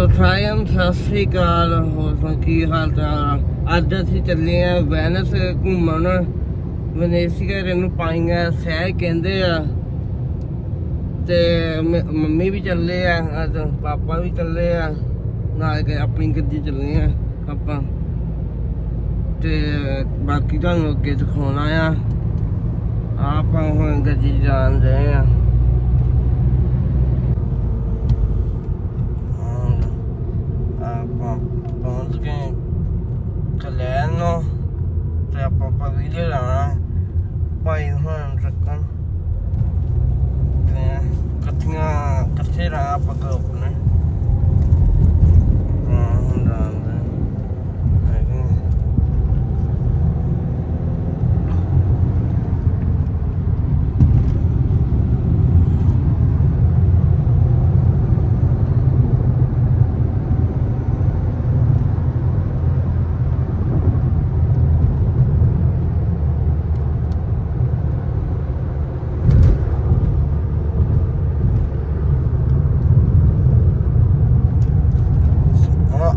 ਸੋ ਸਾਰਿਆਂ ਸਤਿ ਸ੍ਰੀ ਅਕਾਲ। ਹੋਰ ਕੀ ਹਾਲ ਚਾਲ? ਅੱਜ ਅਸੀਂ ਚੱਲੇ ਆ ਵੈਨਸ ਘੁੰਮਣ। ਵਨੇਸੀਆ ਇਹਨੂੰ ਪਾਈਆਂ ਸਹਿ ਕਹਿੰਦੇ ਆ। ਤੇ ਮ- ਮੰਮੀ ਵੀ ਚੱਲੇ ਆ, ਅੱਜ ਪਾਪਾ ਵੀ ਚੱਲੇ ਆ। ਨਾਲ ਕੇ ਆਪਣੀ ਗੱਡੀ ਚੱਲੇ ਆ ਆਪਾਂ। ਤੇ ਬਾਕੀ ਤੁਹਾਨੂੰ ਅੱਗੇ ਦਿਖਾਉਣਾ ਆ। ਆਪਾਂ ਹੁਣ ਗੱਡੀ 'ਚ ਜਾਣ ਰਹੇ ਆ ਹੁਣ ਆਪਾਂ ਪਹੁੰਚ ਗਏ। ਨੂੰ ਤੇ ਆਪਾਂ ਪਵੀਲੇ ਵੀਡੀਓ ਲਾਉਣਾ। ਭਾਈ ਹੁਣ ਰੱਖਣ ਤੇ ਕੱਥੀਆਂ ਕੱਥੇ ਰਹਾ ਆਪਾਂ ਗਰੁੱਪ ਨੇ ਹਾਂ ਹੁਣ ਰਾਂਦੇ ਹੈਗੇ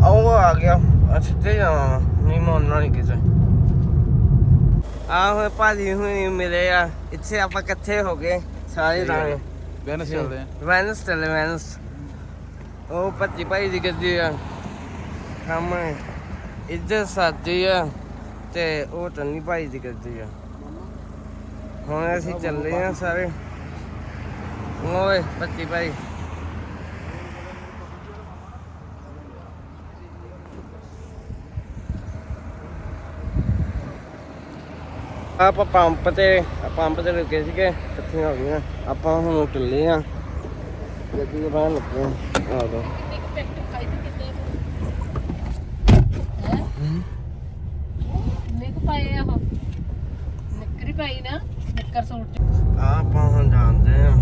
ਉਹ ਆ ਗਿਆ ਅਸੀਂ ਤੇ ਜਾਣਾ ਨਹੀਂ ਮੰਨਣਾ ਨਹੀਂ ਕਿਸੇ। ਆ ਹੋਏ ਭਾਜੀ ਹੋਈ ਮਿਲੇ ਆ। ਇੱਥੇ ਆਪਾਂ ਇਕੱਠੇ ਹੋ ਗਏ ਸਾਰੇ ਰਾਣੇ ਵੈਨਸ ਚੱਲਦੇ ਆ। ਵੈਨਸ ਚੱਲੇ ਵੈਨਸ। ਉਹ ਭੱਜੀ ਭਾਈ ਦੀ ਗੱਡੀ ਆ। ਸਾਹਮਣੇ ਇੱਧਰ ਸਾਡੀ ਆ ਤੇ ਉਹ ਟੰਨੀ ਭਾਈ ਦੀ ਗੱਡੀ ਆ। ਹੁਣ ਅਸੀਂ ਚੱਲੇ ਆ ਸਾਰੇ। ਓਏ ਭੱਜੀ ਭਾਈ। ਆਪਾਂ ਪੰਪ ਤੇ ਪੰਪ ਤੇ ਰੁਕੇ ਸੀਗੇ ਇਕੱਠੀਆਂ ਹੋ ਗਈਆਂ। ਆਪਾਂ ਹੁਣ ਚੱਲੇ ਆ। ਗੱਡੀ ਦੇ ਬਾਹਰ ਲੱਗੇ ਆ। ਆ ਦੋ ਨਿੱਕ ਪਾਏ ਆ ਉਹ? ਨਿੱਕਰੀ ਪਾਈ ਨਾ ਨਿੱਕਰ ਸੂਟ ਚ। ਆ ਆਪਾਂ ਹੁਣ ਜਾਂਦੇ ਆ।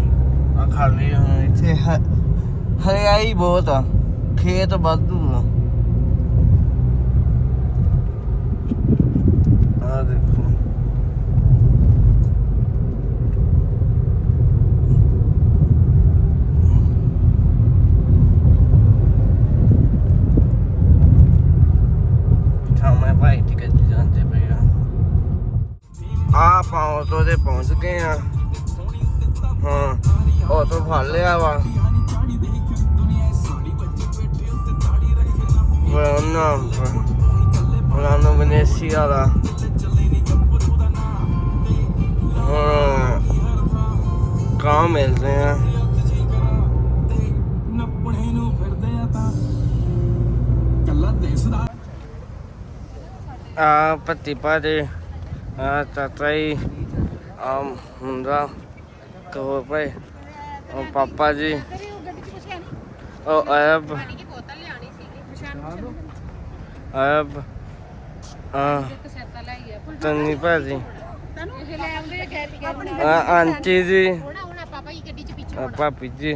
ਆ ਖਾਲੀ ਹੁਣ ਇੱਥੇ ਹਰਿਆਈ ਬਹੁਤ ਆ। ਖੇਤ ਵਾਧੂ ਆ ਆ ਦੇਖੋ ਸਾਹਮਣੇ ਭਾਈ ਟਿਕਟ ਜਾਂਦੇ ਪਏ ਆ। ਆਪਾਂ ਆਟੋ ਤੇ ਪਹੁੰਚ ਗਏ ਆ। ਹਾਂ ਆਟੋ ਫੜ ਲਿਆ ਵਾ। ਵਰਨਾ ਵਰਨਾ ਵਨੇਸੀਆ ਦਾ ਹਾਂ ਕੰਮ ਮਿਲਦੇ ਆ। ਆ ਪੱਤੀ ਪਾਦੇ, ਆ ਚਾਚਾਈ ਆ ਮੁੰਡਾ, ਕਹੋ ਭਾਈ ਉਹ ਪਾਪਾ ਜੀ, ਉਹ ਅਰਬ ਪਾਣੀ ਆ ਤੰਨੀ ਭਾਜੀ, ਆ ਆਂਟੀ ਜੀ ਹੋਣਾ ਪਾਪਾ ਜੀ ਗੱਡੀ ਚ ਆ ਭਾਪੀ ਜੀ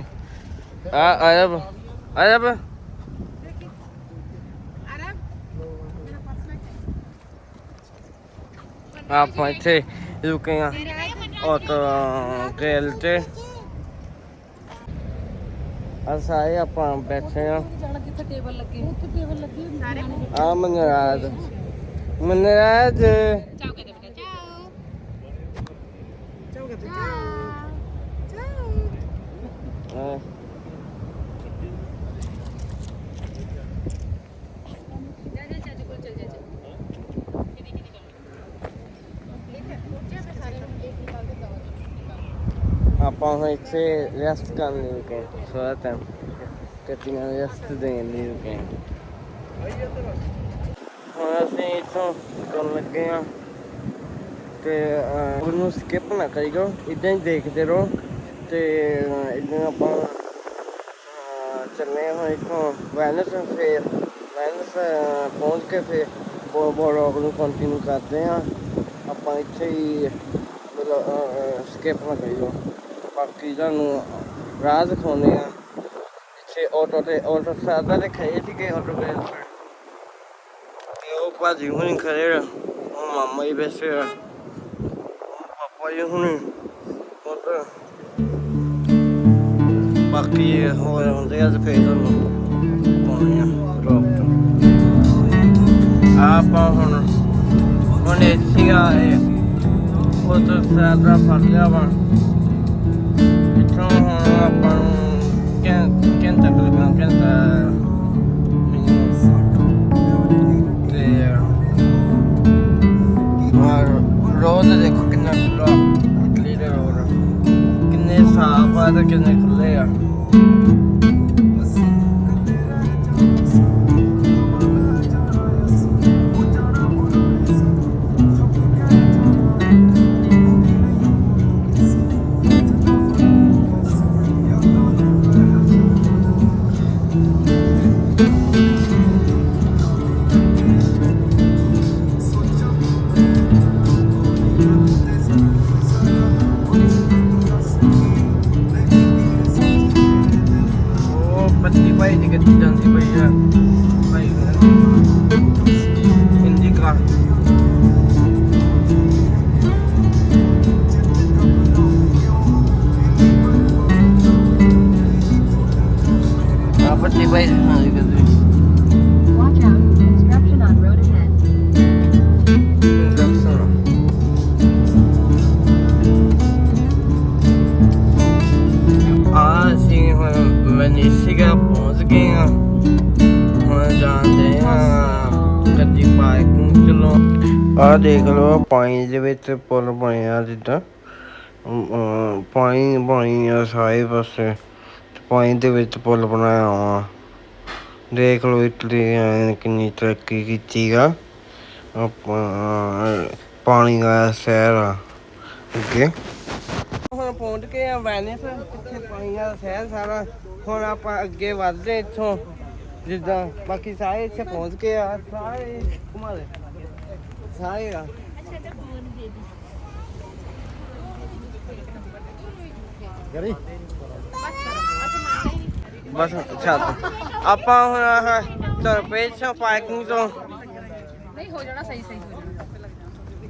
ਆ ਅਰਬ ਅਰਬ ਅਰੇ ਮੇਰਾ ਪਰਸ ਲੈ ਆਪਾਂ ਇੱਥੇ ਰੁਕੇ ਆ ਆਟੋ ਗੇਲ ਤੇ। ਆ ਸਾਰੇ ਆਪਾਂ ਬੈਠੇ ਆ ਜਾਣਾ ਜਿੱਥੇ ਟੇਬਲ ਲੱਗੇ। ਉੱਥੇ ਟੇਬਲ ਲੱਗੀ ਹੁੰਦੀ ਸਾਰੇ ਆ ਮਨਰਾਜ। ਮਨਰਾਜ। ਚਾਓ ਕੇ ਦੇ ਬੇਟਾ ਚਾਓ ਚਾਓ ਕੇ ਚਾਓ ਚਾਓ ਆ, ਜਾ ਜਾ ਚਾਚੂ ਕੋਲ ਚਲ ਜਾ ਚਲ ਕਿਹਦੀ ਕਿਹਦੀ ਗੱਲ ਇਹ ਉੱਚੇ ਸੇ ਸਾਰੇ ਨੂੰ ਇੱਕ ਨਿਕਾਲ ਕੇ ਦਵਾ ਆਪਾਂ ਹੁਣ ਇੱਥੇ ਰੈਸਟ ਕਰਨ ਲਈ ਰੁਕੇ ਥੋੜਾ ਟਾਈਮ ਕੱਟੀਆਂ ਰੈਸਟ ਦੇਣ ਲਈ ਰੁਕੇ ਹੁਣ ਅਸੀਂ ਇੱਥੋਂ ਕਰਨ ਲੱਗੇ ਆ ਤੇ ਉਹਨੂੰ ਸਕਿਪ ਨਾ ਕਰੀਓ ਇਦਾਂ ਹੀ ਦੇਖਦੇ ਰਹੋ ਤੇ ਇਦਾਂ ਆਪਾਂ ਚੱਲੇ ਹਾਂ ਇੱਥੋਂ ਵੈਨਸ ਫਿਰ ਵੈਨਸ ਪਹੁੰਚ ਕੇ ਫਿਰ ਬੋ ਬੋਲੌਗ ਨੂੰ ਕੰਟੀਨਿਊ ਕਰਦੇ ਆ ਆਪਾਂ ਇੱਥੇ ਹੀ, ਮਤਲਬ ਸਕਿਪ ਨਾ ਕਰੀਓ। ਬਾਕੀ ਤੁਹਾਨੂੰ ਰਾਹ ਦਿਖਾਉਂਦੇ ਆ ਇੱਥੇ ਆਟੋ ਤੇ ਆਟੋ ਸਾਦਾ ਤੇ ਖੜੇ ਸੀਗੇ ਆਟੋ ਤੇ ਤੇ ਉਹ ਭਾਜੀ ਹੁਣੀ ਖੜੇ ਆ। ਉਹ ਮਾਮਾ ਹੀ ਬੈਠੇ ਆ। ਪਾਪਾ ਜੀ ਹੁਣੀ। ਉਹ ਬਾਕੀ ਹੋਰ ਹੁੰਦੇ ਆ ਤੇ ਫੇਰ ਤੁਹਾਨੂੰ ਪਾਉਣੇ ਆ ਰੋਕ ਤੋਂ। ਆਪਾਂ ਹੁਣ ਹੁਣ ਇੱਥੇ ਆਏ ਉਹ ਤੋਂ ਸਾਡਾ ਫੜ ਲਿਆ ਵਾ। ਇੱਥੋਂ ਹੁਣ ਆਪਾਂ ਨੂੰ ਕਿੰ ਕਿੰਤਾ ਜਾਂਦੀ ਆਹ ਦੇਖ ਲਓ ਪਾਣੀ ਦੇ ਵਿੱਚ ਪੁਲ ਬਣਿਆ ਜਿੱਦਾਂ। ਪਾਣੀ ਪਾਣੀ ਆ ਸਾਰੇ ਪਾਸੇ ਪਾਣੀ ਦੇ ਵਿੱਚ ਪੁਲ ਬਣਾਇਆ ਵਾ ਦੇਖ ਲਓ ਇਟਲੀ ਐਂ ਕਿੰਨੀ ਤਰੱਕੀ ਕੀਤੀ ਆ। ਪਾਣੀ ਦਾ ਸ਼ਹਿਰ ਆ, ਅੱਗੇ। ਹੁਣ ਪਹੁੰਚ ਗਏ ਆ ਵੈਨਿਸ ਇੱਥੇ ਪਾਣੀ ਦਾ ਸ਼ਹਿਰ ਸਾਰਾ। ਹੁਣ ਆਪਾਂ ਅੱਗੇ ਵੱਧਦੇ ਇੱਥੋਂ, ਜਿੱਦਾਂ ਬਾਕੀ ਸਾਰੇ ਇੱਥੇ ਪਹੁੰਚ ਕੇ ਆ, ਸਾਰੇ ਘੁਮਾ ਦੇ ਬਸ ਚੱਲ ਆਪਾਂ ਹੁਣ ਆਹ ਤੁਰ ਪਏ ਇੱਥੋਂ ਪਾਰਕਿੰਗ ਤੋਂ। ਨਹੀਂ ਹੋ ਜਾਣਾ ਸਹੀ ਸਹੀ ਹੋ ਜਾਣਾ।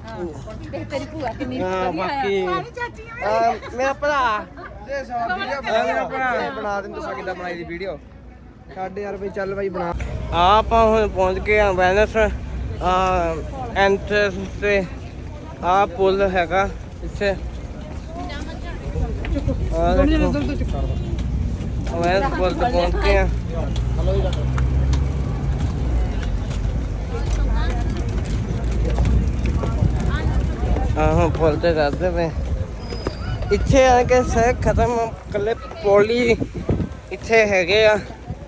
ਹਾਂ ਦੇਖ ਤੇਰੀ ਭੂਆ ਕਿੰਨੀ ਬਾਕੀ ਮੇਰਾ। ਭਰਾ। ਮੇਰਾ ਭਰਾ ਬਣਾ ਦਿੰਦੇ ਦੱਸਾਂ ਕਿੱਦਾਂ ਬਣਾਈ ਦੀ ਵੀਡੀਓ? ਸਾਡੇ ਯਾਰ ਬਈ ਚੱਲ ਬਾਈ ਬਣਾ। ਆਪਾਂ ਹੁਣ ਪਹੁੰਚ ਗਏ ਆ ਵੈਨਸ ਆ ਐਂਟਰੈਂਸ ਤੇ ਆ ਪੁਲ ਹੈਗਾ ਇੱਥੇ। ਆ ਦੇਖੋ। ਪੁਲ ਤੇ ਪਹੁੰਚ ਗਏ ਆ ਆਹ ਪੁਲ ਤੇ ਜਾਂਦੇ ਪਏ। ਇੱਥੇ ਆ ਕੇ ਸੇ ਖਤਮ ਕੱਲੇ ਪੌਲੀ ਇੱਥੇ ਹੈਗੇ ਆ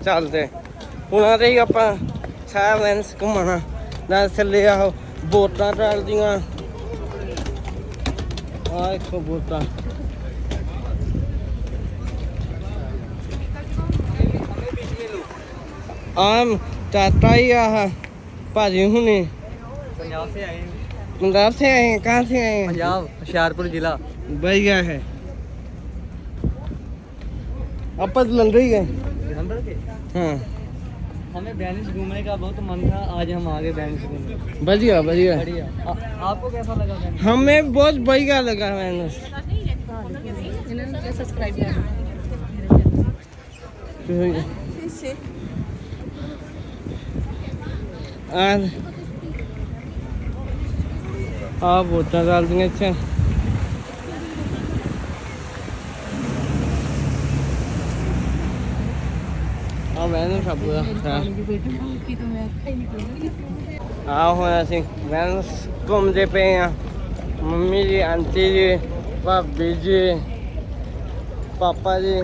ਚੱਲਦੇ। ਉਹਨਾਂ ਦੇ ਹੀ ਆਪਾਂ ਸਾਰਾ ਲੈਂਸ ਘੁੰਮਣਾ ਨਾਲ ਥੱਲੇ ਆ ਬੋਟਾਂ ਚੱਲਦੀਆਂ ਆ ਇੱਕੋ ਬੋਟਾਂ ਆਮ ਚਾਚਾ ਹੀ ਆ ਭਾਜੀ ਹੁਣੇ ਪੰਜਾਬ ਸੇ ਆਏ पंजाब से आए हैं कहाँ से आए हैं ਪੰਜਾਬ ਹੁਸ਼ਿਆਰਪੁਰ ਜ਼ਿਲ੍ਹਾ बढ़िया है आप लंदन ही गए जलंधर के हाँ हमें बैलेंस घूमने का बहुत मन था आज हम आगे बैलेंस घूमने। बढ़िया बढ़िया। आपको कैसा लगा हमें बहुत बढ़िया लगा बैलेंस। आप होता डाल देंगे अच्छा। ਆ ਮੈਨੂੰ ਸਭ ਦਾ ਆ। ਹੁਣ ਅਸੀਂ ਵੈਨਸ ਘੁੰਮਦੇ ਪਏ ਆ। ਮੰਮੀ ਜੀ ਆਂਟੀ ਜੀ ਭਾਬੀ ਜੀ ਪਾਪਾ ਜੀ।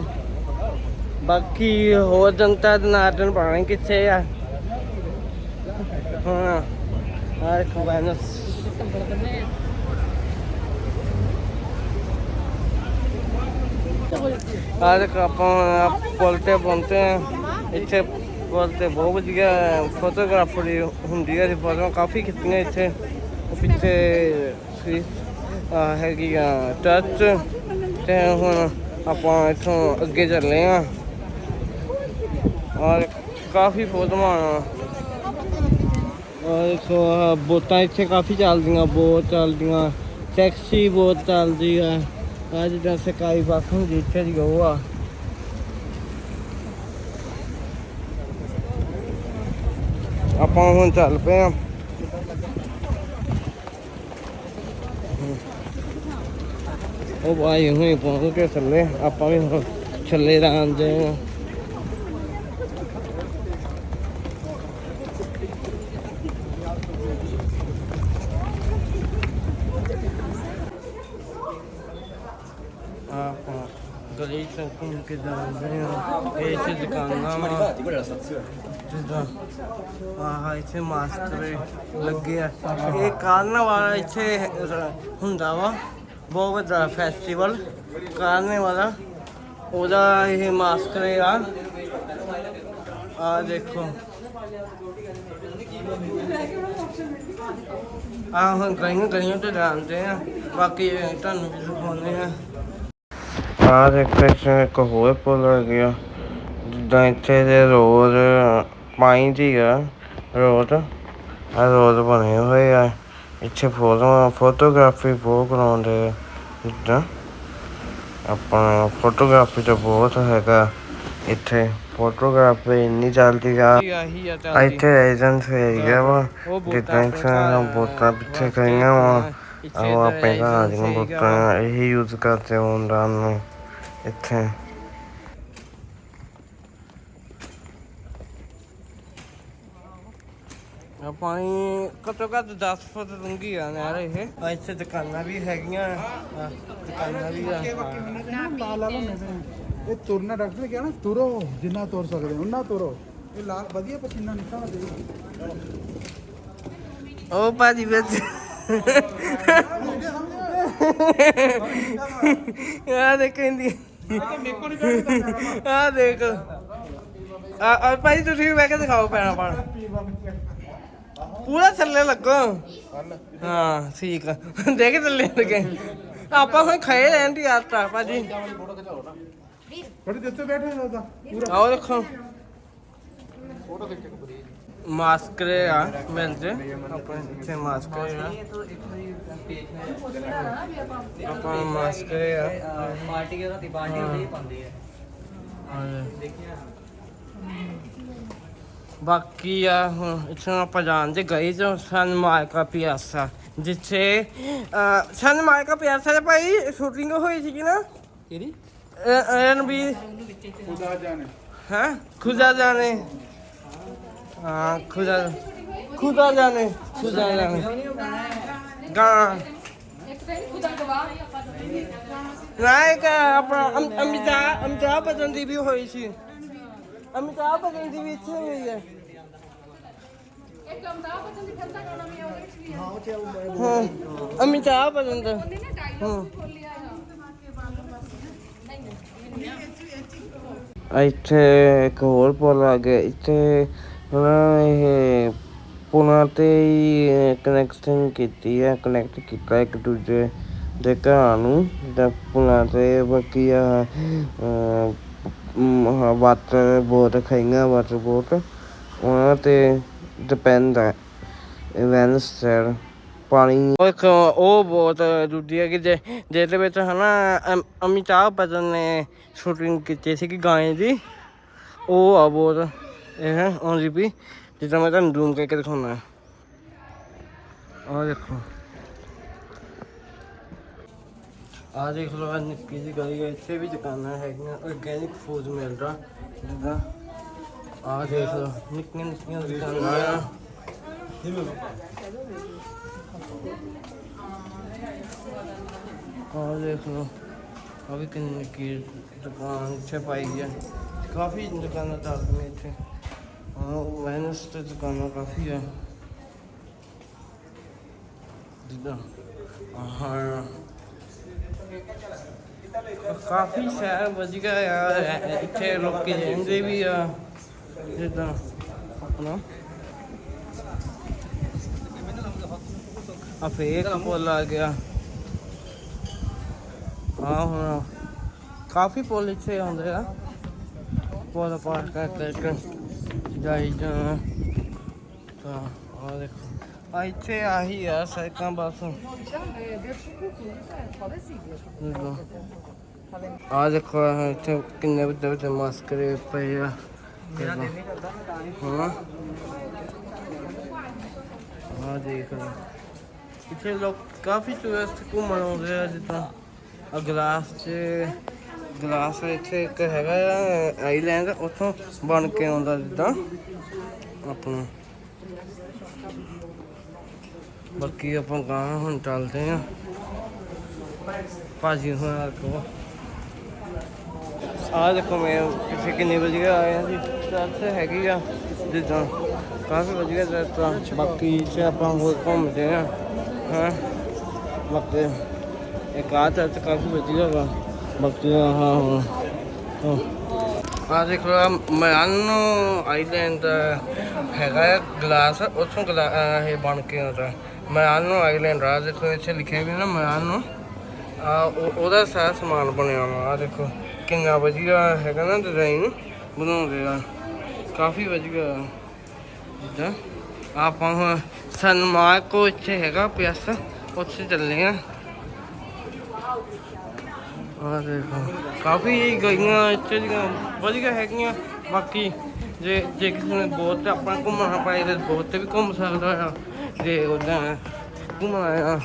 ਬਾਕੀ ਹੋਰ ਜਨਤਾ ਦੇ ਨਾਟਨ ਪਾਣੀ ਕਿੱਥੇ ਆ? ਹਾਂ ਆ ਇੱਕ ਵੈਨਸ ਆ ਦੇਖ ਆਪਾਂ ਹੁਣ ਪੁਲ ਤੇ ਪਹੁੰਚੇ ਆ। ਇੱਥੇ ਪੁਲ ਤੇ ਬਹੁਤ ਵਧੀਆ ਫੋਟੋਗ੍ਰਾਫਰੀ ਹੁੰਦੀ ਹੈ ਫੋਟੋਆਂ ਕਾਫੀ ਖਿੱਚੀਆਂ ਇੱਥੇ। ਉਹ ਪਿੱਛੇ ਸੀ, ਆ ਹੈਗੀ ਆ ਟੱਚ ਤੇ ਹੁਣ ਆਪਾਂ ਇੱਥੋਂ ਅੱਗੇ ਚੱਲੇ ਆ। ਔਰ ਕਾਫੀ ਫੋਟੋਆਂ ਆ। ਔਰ ਦੇਖੋ ਆਹ ਬੋਟਾਂ ਇੱਥੇ ਕਾਫੀ ਚੱਲਦੀਆਂ ਬੋਟ ਚੱਲਦੀਆਂ। ਟੈਕਸੀ ਬੋਟ ਚੱਲਦੀ ਆ। ਆ ਜਿੱਦਾਂ ਸਕਾਈ ਬੱਸ ਹੁੰਦੀ, ਇੱਥੇ ਦੀ ਉਹ ਆ। ਆਪਾਂ ਹੁਣ ਚੱਲ ਪਏ ਆ। ਉਹ ਭਾਈ ਹੁਣੇ ਪਹੁੰਚ ਕੇ ਥੱਲੇ, ਆਪਾਂ ਵੀ ਹੁਣ ਛੱਲੇ ਦਾ ਆਂਦੇ ਆ ਆਪਾਂ ਗਲੀ ਚ ਘੁੰਮ ਕੇ ਜਾਂਦੇ ਆ ਇਹ ਚ ਦੁਕਾਨਾਂ ਵਾ ਜਿੱਦਾਂ ਆਹ ਇੱਥੇ ਮਾਸਟਰ ਲੱਗੇ ਆ। ਇਹ ਕਾਰਨ ਵਾਲਾ ਇੱਥੇ ਹੁੰਦਾ ਵਾ। ਬਹੁਤ ਵੱਡਾ ਫੈਸਟੀਵਲ ਕਾਰਨ ਉਹਦਾ ਇਹ ਮਾਸਟਰ ਆ। ਆ ਦੇਖੋ। ਆ ਹੁਣ ਗਲੀਆਂ ਗਲੀਆਂ ਤੇ ਜਾਂਦੇ ਆ। ਬਾਕੀ ਤੁਹਾਨੂੰ ਵੀ ਦਿਖਾਉਂਦੇ ਆ। ਆ ਦੇਖੋ ਇੱਕ ਹੋਰ ਪੁੱਲ ਆ ਗਿਆ ਜਿੱਦਾਂ ਇੱਥੇ ਦੇ ਰੋਡ ਪਾਈ ਦੀ ਆ। ਰੋਡ। ਆ ਰੋਡ ਬਣੇ ਹੋਏ ਆ। ਇੱਥੇ ਫੋਟੋ ਫੋਟੋਗ੍ਰਾਫੀ ਬਹੁਤ ਕਰਾਉਂਦੇ ਜਿੱਦਾਂ ਆਪਾਂ ਫੋਟੋਗ੍ਰਾਫੀ ਤਾਂ ਬਹੁਤ ਹੈਗਾ। ਇੱਥੇ ਫੋਟੋਗ੍ਰਾਫੀ ਇੰਨੀ ਚੱਲਦੀ ਆ। ਇੱਥੇ ਏਜੰਟ ਹੈਗਾ ਵਾ। ਜਿੱਦਾਂ ਇੱਥੇ ਬੋਤਾਂ ਪਿੱਛੇ ਕਰੀਆਂ ਵਾ। ਆਹ ਆਪਣੇ ਘਰਾਂ ਦੀਆਂ ਬੋਤਾਂ ਇਹੀ ਯੂਜ਼ ਕਰਦੇ ਹੁੰਦਾ ਨੂੰ। ਇੱਥੇ ਆ ਪਾਣੀ ਘੱਟੋ ਘੱਟ 10 ਫੁੱਟ ਡੂੰਘੀ ਆ ਨਹਿਰ ਇਹ। ਆ ਇੱਥੇ ਦੁਕਾਨਾਂ ਵੀ ਹੈਗੀਆਂ ਆ ਦੁਕਾਨਾਂ ਵੀ ਆ। ਤਾਲਾ ਲਾਉਂਦੇ ਨੇ ਇਹ ਤੁਰਨਾ ਡਾਕਟਰ ਨੇ ਕਿਹਾ ਨਾ ਤੁਰੋ ਜਿੰਨਾ ਤੁਰ ਸਕਦੇ ਉਹਨਾਂ ਤੁਰੋ। ਇਹ ਲਾ ਵਧੀਆ ਪਸੀਨਾ ਨਿਕਲਣਾ ਚਾਹੀਦਾ ਉਹ ਭਾਜੀ ਵਿੱਚ। ਆ ਦੇਖ ਕਹਿੰਦੀ ਆ ਦੇਖ। ਆ ਭਾਈ ਤੁਸੀਂ ਬਹਿ ਕੇ ਦਿਖਾਓ ਪੈਣਾ ਪਾਣ। ਪੂਰਾ ਥੱਲੇ ਲੱਗੋ। ਹਾਂ ਠੀਕ ਆ। ਦੇਖ ਥੱਲੇ ਲੱਗੇ ਆਪਾਂ ਹੁਣ ਖਾਏ ਰਹਿਣ ਦੀ ਆਦਤ ਆ ਭਾਜੀ। ਥੋੜੀ ਦਿੱਤੇ ਬੈਠੇ ਹੋ ਤਾਂ। ਆਓ ਦੇਖੋ। ਮਾਸਕ ਰੇ ਆ ਮਿਲਦੇ ਆਪਣੇ ਇੱਥੇ ਮਾਸਕ ਰੇ ਆ। ਆਪਾਂ ਮਾਸਕ ਰੇ ਆ। ਪਾਰਟੀ ਉਹਦਾ ਦੀ ਪਾਰਟੀ ਉਹਦੀ ਪਾਉਂਦੇ ਆ। ਹਾਂਜੀ। ਬਾਕੀ ਆ ਹੁਣ ਇੱਥੋਂ ਆਪਾਂ ਜਾਣਦੇ ਗਏ ਜੋ ਸਨ ਮਾਰਕਾ ਪਿਆਸਾ ਜਿੱਥੇ ਸਨ ਮਾਰਕਾ ਪਿਆਸਾ ਦੇ ਭਾਈ ਸ਼ੂਟਿੰਗ ਹੋਈ ਸੀ ਨਾ? ਕਿਹਦੀ? ਰਣਵੀਰ ਖੁਦਾ ਜਾਣੇ ਹਾਂ? ਖੁਦਾ ਜਾਣੇ। ਹਾਂ ਖੁਦਾ ਖੁਦਾ ਜਾਣੇ ਖੁਦਾ ਜਾਣੇ। ਗਾ। ਨਾ ਇੱਕ ਆਪਣਾ ਅਮਿਤਾ ਅਮਿਤਾ ਬਚਨ ਦੀ ਵੀ ਹੋਈ ਸੀ। ਅਮਿਤਾਭ ਬੱਚਨ ਦੀ ਵੀ ਇੱਥੇ ਹੋਈ ਹੈ। ਇੱਕ ਅਮਦਾਬ ਬੱਚਨ ਦੀ ਫਿਲਮ ਦਾ ਗਾਣਾ ਵੀ ਆ ਉਹਦੇ ਵਿੱਚ ਵੀ ਆ ਹਾਂ ਅਮਿਤਾਭ ਬੱਚਨ ਦਾ। ਉਹਨੇ ਨਾ ਡਾਇਲੌਗ ਬੋਲਿਆ ਹੈਗਾ। ਇੱਥੇ ਇੱਕ ਹੋਰ ਪੁੱਲ ਆ ਗਿਆ। ਇੱਥੇ ਉਹਨਾਂ ਇਹ ਪੁਲਾਂ ਤੇ ਹੀ ਕਨੈਕਸ਼ਨ ਕੀਤੀ ਹੈ ਕਨੈਕਟ ਕੀਤਾ ਇੱਕ ਦੂਜੇ ਦੇ ਘਰਾਂ ਨੂੰ। ਜਿੱਦਾਂ ਪੁਲਾਂ ਤੇ ਬਾਕੀ ਆ ਵਾਟਰ ਬੋਟ ਖਾਈਆਂ ਵਾਟਰ ਬੋਟ ਉਹਨਾਂ ਤੇ ਡਿਪੈਂਡ ਹੈ। ਇਵੈਂਟਸ ਸਰ, ਪਾਣੀ ਉਹ ਇੱਕ ਉਹ ਬਹੁਤ ਦੂਜੀ ਹੈ ਕਿ ਜੇ ਜਿਹਦੇ ਵਿੱਚ ਹਨਾ, ਅਮ- ਅਮਿਤਾਭ ਬੱਚਨ ਨੇ ਸ਼ੂਟਿੰਗ ਕੀਤੀ ਸੀ ਕਿ ਗਾਣੇ ਦੀ। ਉਹ ਆ ਬਹੁਤ, ਇਹ ਆਉਂਦੀ ਵੀ। ਜਿੱਦਾਂ ਮੈਂ ਤੁਹਾਨੂੰ ਜ਼ੂਮ ਕਰਕੇ ਦਿਖਾਉਣਾ। ਆਹ ਦੇਖੋ। ਆਹ ਦੇਖ ਲਓ ਆਹ ਨਿੱਕੀ ਜਿਹੀ ਗਲੀ ਹੈ ਇੱਥੇ ਵੀ ਦੁਕਾਨਾਂ ਹੈਗੀਆਂ ਆਰਗੈਨਿਕ ਫੂਡ ਮਿਲਦਾ ਜਿੱਦਾਂ ਆਹ ਦੇਖ ਲਓ ਨਿੱਕੀਆਂ ਨਿੱਕੀਆਂ ਦੁਕਾਨਾਂ ਆ ਆਹ ਦੇਖ ਲਓ ਆ ਵੀ ਕਿੰਨੀ ਕੀ ਦੁਕਾਨ ਇੱਥੇ ਪਾਈ ਹੈ ਕਾਫੀ ਦੁਕਾਨਾਂ ਚੱਲਦੀਆਂ ਇੱਥੇ ਹਾਂ ਵੈਨਸ ਤੇ ਦੁਕਾਨਾਂ ਕਾਫੀ ਹੈ ਜਿੱਦਾਂ ਆਹ ਕਾਫੀ ਸ਼ਹਿਰ ਵਧੀਆ ਆ ਇੱਥੇ ਲੋਕੀ ਰਹਿੰਦੇ ਵੀ ਆ ਜਿੱਦਾਂ ਆਪਣਾ। ਆ ਫੇਕ ਪੁੱਲ ਆ ਗਿਆ। ਆ ਹੁਣ ਕਾਫੀ ਪੁੱਲ ਇੱਥੇ ਆਉਂਦੇ ਆ। ਪੁੱਲ ਪਾਰ ਕਰ ਕਰਕੇ ਜਾਈ ਜਾਣਾ। ਤਾਂ ਆ ਦੇਖੋ ਆ ਇੱਥੇ ਆਹੀ ਆ ਸੜਕਾਂ ਬਸ। ਦੇਖੋ। ਆ ਦੇਖੋ ਆਹ ਇੱਥੇ ਕਿੰਨੇ ਵੱਡੇ ਵੱਡੇ ਮਾਸਕਰੇ ਪਏ ਆ। ਹਾਂ। ਆ ਦੇਖ ਲਓ। ਇੱਥੇ ਲੋਕ ਕਾਫੀ ਟੂਰਿਸਟ ਘੁੰਮਣ ਆਉਂਦੇ ਆ ਜਿੱਦਾਂ ਆ ਗਲਾਸ 'ਚ ਗਲਾਸ ਇੱਥੇ ਇੱਕ ਹੈਗਾ ਆਈਲੈਂਡ ਉੱਥੋਂ ਬਣ ਕੇ ਆਉਂਦਾ ਜਿੱਦਾਂ ਆਪਣਾ। ਬਾਕੀ ਆਪਾਂ ਗਾਂ ਹੁਣ ਚੱਲਦੇ ਆ। ਭਾਜੀ ਹੁਣ ਕੋ ਆਹ ਦੇਖੋ ਮੈਂ ਕਿਸੇ ਕਿੰਨੀ ਵਧੀਆ ਆਇਆ ਜੀ। ਚਰਚ ਹੈਗੀ ਆ, ਜਿੱਦਾਂ ਕਾਫੀ ਵਧੀਆ ਚਰਚ ਆ ਬਾਕੀ ਇੱਥੇ ਆਪਾਂ ਹੋਰ ਘੁੰਮਦੇ ਆ, ਹਾਂ। ਬਾਕੀ ਇੱਕ ਆ ਚਰਚ ਕਾਫੀ ਵਧੀਆ ਵਾ। ਬਾਕੀ ਹਾਂ ਹਾਂ। ਆ ਦੇਖ ਲਓ ਮਿਆਨੋ ਆਈਲੈਂਡ ਹੈਗਾ ਹੈ ਗਲਾਸ ਉੱਥੋਂ ਗਲਾ ਇਹ ਬਣ ਕੇ ਆਉਂਦਾ। ਮਿਆਨੋ ਆਈਲੈਂਡ ਆ ਦੇਖੋ, ਇੱਥੇ ਲਿਖਿਆ ਵੀ ਨਾ ਮਿਆਨੋ ਆ ਉਹਦਾ ਸਾਰਾ ਸਮਾਨ ਬਣਿਆ ਵਾ ਆ ਦੇਖੋ। ਕਿੰਨਾ ਵਧੀਆ ਹੈਗਾ ਨਾ ਡਿਜ਼ਾਈਨ ਬਣਾਉਂਦੇ ਆ ਕਾਫੀ ਵਧੀਆ ਜਿੱਦਾਂ ਆਪਾਂ ਹੁਣ ਸਨਮਾਰਕੋ ਇੱਥੇ ਹੈਗਾ ਪਿਆਸਾ ਉੱਥੇ ਚੱਲੇ ਆ ਆ ਦੇਖੋ ਕਾਫੀ ਗਈਆਂ ਇੱਥੇ ਦੀਆਂ ਵਧੀਆ ਹੈਗੀਆਂ ਬਾਕੀ ਜੇ ਜੇ ਕਿਸੇ ਨੇ ਬਹੁਤ ਤੇ ਆਪਣਾ ਘੁੰਮਣਾ ਪਾਏ ਤੇ ਬਹੁਤ ਤੇ ਵੀ ਘੁੰਮ ਸਕਦਾ ਆ ਜੇ ਉਦਾਂ ਘੁੰਮਣਾ ਆ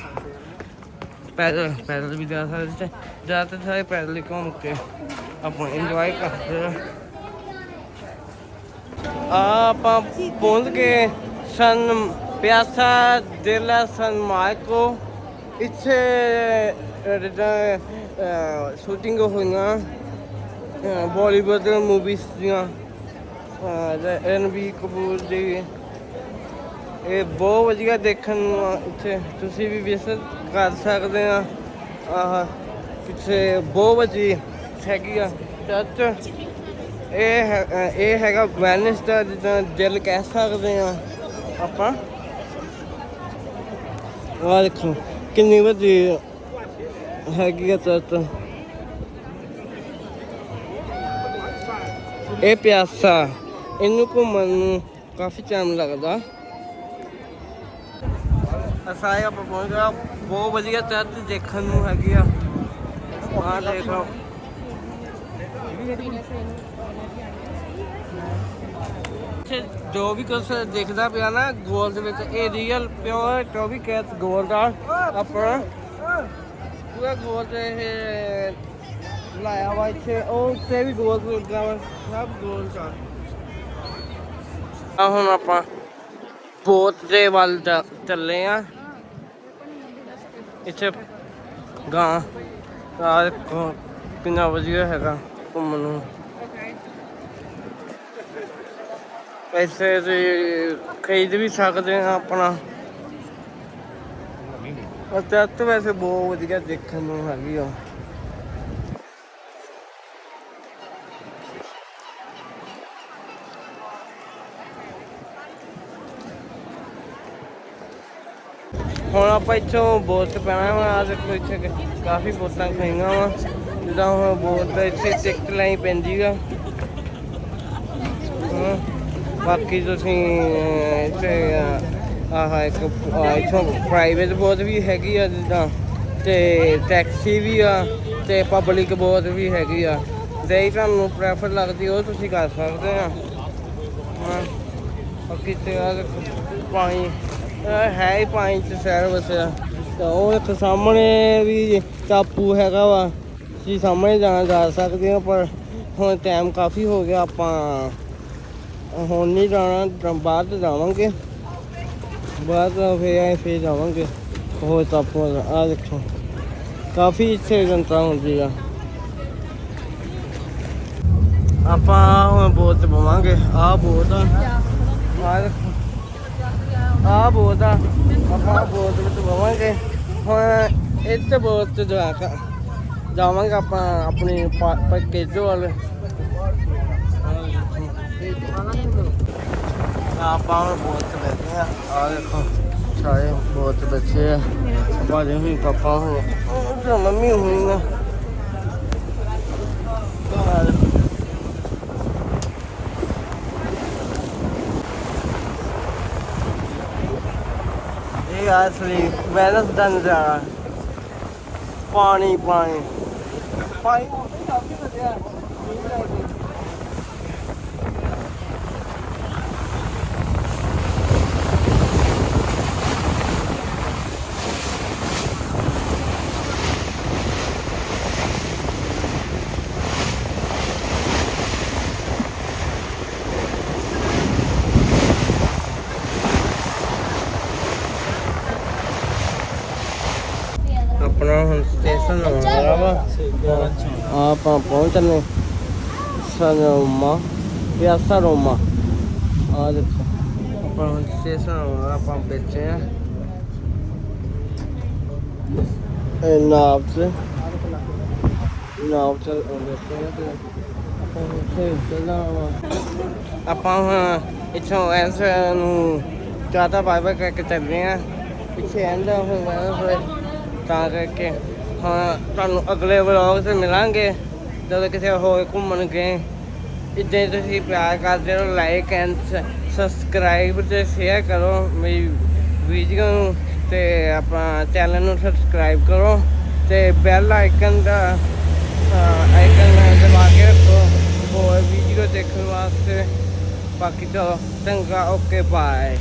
ਪੈਦਲ ਪੈਦਲ ਵੀ ਜਾ ਸਕਦੇ ਤੇ ਜ਼ਿਆਦਾਤਰ ਸਾਰੇ ਪੈਦਲ ਹੀ ਘੁੰਮ ਕੇ ਆਪਾਂ ਇੰਜੋਏ ਕਰਦੇ ਆ। ਆ ਆਪਾਂ ਪਹੁੰਚ ਗਏ ਸਨ ਪਿਆਸਾ ਦੇਲਾ ਸਨ ਮਾਰਕੋ ਇੱਥੇ ਜਿੱਦਾਂ ਸ਼ੂਟਿੰਗ ਹੋਈਆਂ ਬਾਲੀਵੁੱਡ ਮੂਵੀਜ਼ ਦੀਆਂ ਰਣਬੀਰ ਕਪੂਰ ਦੀ ਇਹ ਬਹੁਤ ਵਧੀਆ ਦੇਖਣ ਨੂੰ ਇੱਥੇ। ਤੁਸੀਂ ਵੀ ਵਿਜ਼ਿਟ ਕਰ ਸਕਦੇ ਆ। ਆਹ, ਪਿੱਛੇ ਬਹੁਤ ਵਧੀਆ ਹੈਗੀ ਆ ਚਰਚ ਇਹ ਹੈ- ਇਹ ਹੈਗਾ ਵੈਨਿਸ ਦਾ ਜਿੱਦਾਂ ਦਿਲ ਕਹਿ ਸਕਦੇ ਆ ਆਪਾਂ। ਆਹ ਦੇਖੋ, ਕਿੰਨੀ ਵੱਡੀ ਹੈਗੀ ਆ ਚਰਚ ਇਹ ਪਿਆਸਾ। ਇਹਨੂੰ ਘੁੰਮਣ ਨੂੰ ਕਾਫੀ ਟਾਈਮ ਲੱਗਦਾ। ਅਸਾਇਆ ਆਪਾਂ ਪਹੁੰਚ ਗਿਆ ਬਹੁਤ ਵਧੀਆ ਚਰਚ ਦੇਖਣ ਨੂੰ ਹੈਗੀ ਆ। ਆਹ ਦੇਖੋ ਇੱਥੇ ਜੋ ਵੀ ਕੁਝ ਦਿਖਦਾ ਪਿਆ ਨਾ ਗੋਲਡ ਵਿੱਚ, ਇਹ ਰੀਅਲ ਪਿਓਰ 24 ਕੈਰਟ ਗੋਲਡ ਆ ਆਪਣਾ ਪੂਰਾ ਤੇ ਇਹ ਲਾਇਆ ਵਾ ਇੱਥੇ। ਉਹ ਉੱਤੇ ਵੀ ਗੋਲਡ ਲੱਗਾ ਵਾ। ਸਭ ਗੋਲਡ ਆ। ਆ ਹੁਣ ਆਪਾਂ ਬੋਟ ਦੇ ਵੱਲ ਚੱਲੇ ਆ। ਇੱਥੇ ਗਾਂ ਆ ਕਿੰਨਾ ਵਧੀਆ ਹੈਗਾ ਘੁੰਮਣ ਨੂੰ। ਪੈਸੇ ਤੇ ਖਰੀਦ ਵੀ ਸਕਦੇ ਆ ਆਪਣਾ। ਅਤੇ ਅੱਤ ਵੈਸੇ ਬਹੁਤ ਵਧੀਆ ਦੇਖਣ ਨੂੰ ਹੈਗੀ ਆ। ਹੁਣ ਆਪਾਂ ਇੱਥੋਂ ਬੋਟ ਪੈਣਾ ਵਾ ਆ ਦੇਖੋ ਇੱਥੇ ਕਾਫੀ ਬੋਤਾਂ ਖਈਆਂ ਵਾ। ਜਿੱਦਾਂ ਹੁਣ ਬੋਟ ਇੱਥੇ ਟਿਕਟ ਲੈਣੀ ਪੈਂਦੀ ਆ। ਬਾਕੀ ਤੁਸੀਂ ਇੱਥੇ ਆਹ ਇੱਕ ਇੱਥੋਂ ਪ੍ਰਾਈਵੇਟ ਬੋਤ ਵੀ ਹੈਗੀ ਆ ਜਿੱਦਾਂ, ਤੇ ਟੈਕਸੀ ਵੀ ਆ, ਤੇ ਪਬਲਿਕ ਬੋਤ ਵੀ ਹੈਗੀ ਆ। ਜੇ ਤੁਹਾਨੂੰ ਪ੍ਰੈਫਰ ਲੱਗਦੀ ਉਹ ਤੁਸੀਂ ਕਰ ਸਕਦੇ ਆ। ਹਾਂ ਬਾਕੀ ਤੇ ਆ ਪਾਣੀ ਹੈ ਹੀ ਪਾਣੀ ਚ ਸ਼ਹਿਰ ਵਸਿਆ। ਤਾਂ ਉਹ ਇੱਕ ਸਾਹਮਣੇ ਵੀ ਟਾਪੂ ਹੈਗਾ ਵਾ। ਜੀ ਸਾਹਮਣੇ ਜਾਣਾ ਜਾ ਸਕਦੇ ਹੋ, ਪਰ ਹੁਣ ਟਾਈਮ ਕਾਫੀ ਹੋ ਗਿਆ ਆਪਾਂ। ਹੁਣ ਨਹੀਂ ਜਾਣਾ ਬਾਅਦ ਚ ਜਾਵਾਂਗੇ। ਬਾਅਦ ਫੇਰ ਆਏ, ਫੇਰ ਜਾਵਾਂਗੇ। ਹੋਰ ਟਾਪੂ ਆ ਦੇਖੋ। ਕਾਫੀ ਇੱਥੇ ਜਨਤਾ ਹੁੰਦੀ ਆ। ਆਪਾਂ ਹੁਣ ਬੋਟ ਤੇ ਬਵਾਂਗੇ। ਆਹ ਬੋਟ ਆ। ਆਹ ਦੇਖੋ। ਆ ਬੋਤ ਆ। ਆਪਾਂ ਬੋਤ ਵਿੱਚ ਬਵਾਂਗੇ। ਹੁਣ ਇੱਥੇ ਬੋਤ ਤੇ ਜਾ ਕੇ ਜਾਵਾਂਗੇ ਆਪਾਂ ਆਪਣੀ ਪੈਕੇਜੋ ਵਾਲੇ। ਆਪਾਂ ਹੁਣ ਬੋਤ ਤੇ ਬੈਠੇ ਆ। ਆ ਦੇਖੋ, ਸਾਰੇ ਬੋਤ ਬੱਚੇ ਆ। ਬਾਜੇ ਵੀ ਪਾਪਾ ਹੋਏ ਤੇ ਮੰਮੀ ਹੋਈ ਨਾ ਆਹ ਦੇਖੋ। ਇਹ ਅਸਲੀ ਵੈਨਸ ਦਾ ਨਜ਼ਾਰਾ। ਪਾਣੀ ਪਾਣੀ। ਪਾਣੀ ਕਾਫੀ ਵਧੀਆ ਆਪਾਂ ਪਹੁੰਚ ਚੱਲੇ ਸਨੋਮਾ ਪਿਆਸਾ ਰੋਮਾ। ਆ ਦੇਖੋ, ਆਪਾਂ ਹੁਣ ਸਟੇਸ਼ਨ ਆਪਾਂ ਬੈਠੇ ਆ। ਇਹ ਨਾਪ ਤੇ ਨਾਪ ਚੱਲ ਬੈਠੇ ਆ ਤੇ ਆਪਾਂ ਇੱਥੇ ਚੱਲਾਂ ਆਪਾਂ ਹੁਣ ਇੱਥੋਂ ਐਸ ਨੂੰ ਚਾਹਤਾ ਬਾਈ ਬਾਈ ਕਰਕੇ ਚੱਲਦੇ ਆ। ਪਿੱਛੇ ਆਂਦਾ ਹੋਇਆ ਹੋਇਆ ਤਾਂ ਕਰਕੇ ਹਾਂ, ਤੁਹਾਨੂੰ ਅਗਲੇ ਵਲੌਗ 'ਚ ਮਿਲਾਂਗੇ। ਜਦੋਂ ਕਿਸੇ ਹੋਰ ਘੁੰਮਣ ਗਏ, ਇੱਦਾਂ ਹੀ ਤੁਸੀਂ ਪਿਆਰ ਕਰਦੇ ਰਹੋ ਲਾਈਕ ਐਂਡ ਸਬਸਕ੍ਰਾਈਬ ਤੇ ਸ਼ੇਅਰ ਕਰੋ ਮੇਰੀ ਵੀਡੀਓ ਨੂੰ ਤੇ ਆਪਣਾ ਚੈਨਲ ਨੂੰ ਸਬਸਕ੍ਰਾਈਬ ਕਰੋ ਤੇ ਬੈਲ ਆਈਕਨ ਦਾ ਆਈਕਨ ਦਬਾ ਕੇ ਰੱਖੋ, ਹੋਰ ਵੀਡੀਓ ਦੇਖਣ ਵਾਸਤੇ ਬਾਕੀ ਚਲੋ, ਚੰਗਾ ਓਕੇ ਬਾਏ